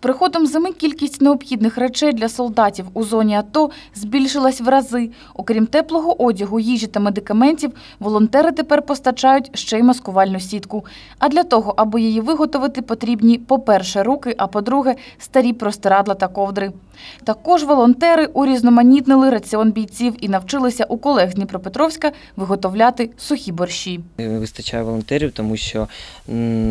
приходом зими кількість необхідних речей для солдатів у зоні АТО збільшилась в рази. Окрім теплого одягу, їжі та медикаментів, волонтери тепер постачають ще й маскувальну сітку. А для того, аби її виготовити, потрібні, по-перше, руки, а по-друге, старі простирадла та ковдри. Також волонтери урізноманітнили раціон бійців і навчилися у колег з Дніпропетровська виготовляти сухі борщі. Вистачає волонтерів, тому що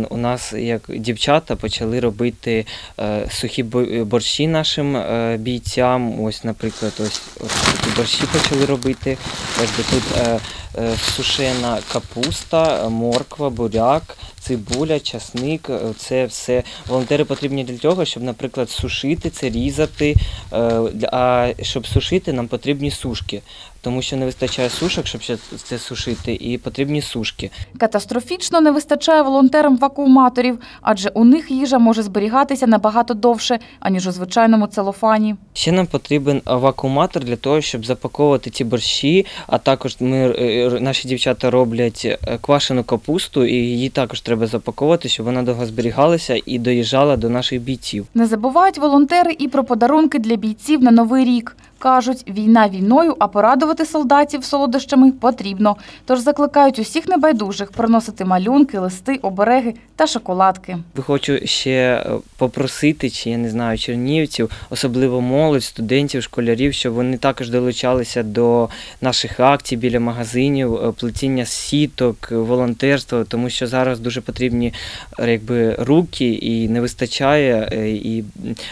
у нас як дівчата почали робити е, сухі бо- борщі нашим е, бійцям. Ось, наприклад, ось, ось борщі почали робити. Ось де тут е, е, сушена капуста, е, морква, буряк, цибуля, часник. е, Це все волонтери потрібні для того, щоб, наприклад, сушити це, різати. е, А щоб сушити, нам потрібні сушки. Тому що не вистачає сушок, щоб це сушити, і потрібні сушки. Катастрофічно не вистачає волонтерам вакууматорів, адже у них їжа може зберігатися набагато довше, аніж у звичайному целофані. Ще нам потрібен вакууматор для того, щоб запаковувати ці борщі. А також ми е, наші дівчата роблять е, квашену капусту, і її також треба запаковувати, щоб вона довго зберігалася і доїжджала до наших бійців. Не забувають волонтери і про подарунки для бійців на новий рік. Кажуть, війна війною, а порадувати солдатів солодощами потрібно. Тож закликають усіх небайдужих приносити малюнки, листи, обереги та шоколадки. Хочу ще е, попросити, чи я не знаю, чернівців, особливо молодь, студентів, школярів, щоб вони також долучалися до наших акцій біля магазинів, е, плетіння сіток, волонтерства, тому що зараз дуже потрібні е, якби руки і не вистачає. е, І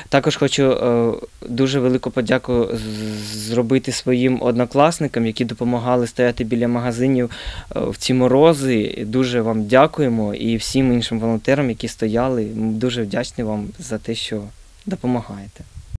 також хочу дуже велику подяку зробити своїм однокласникам, які допомагали стояти біля магазинів в ці морози. Дуже вам дякуємо і всім іншим волонтерам, які стояли. Дуже вдячні вам за те, що допомагаєте.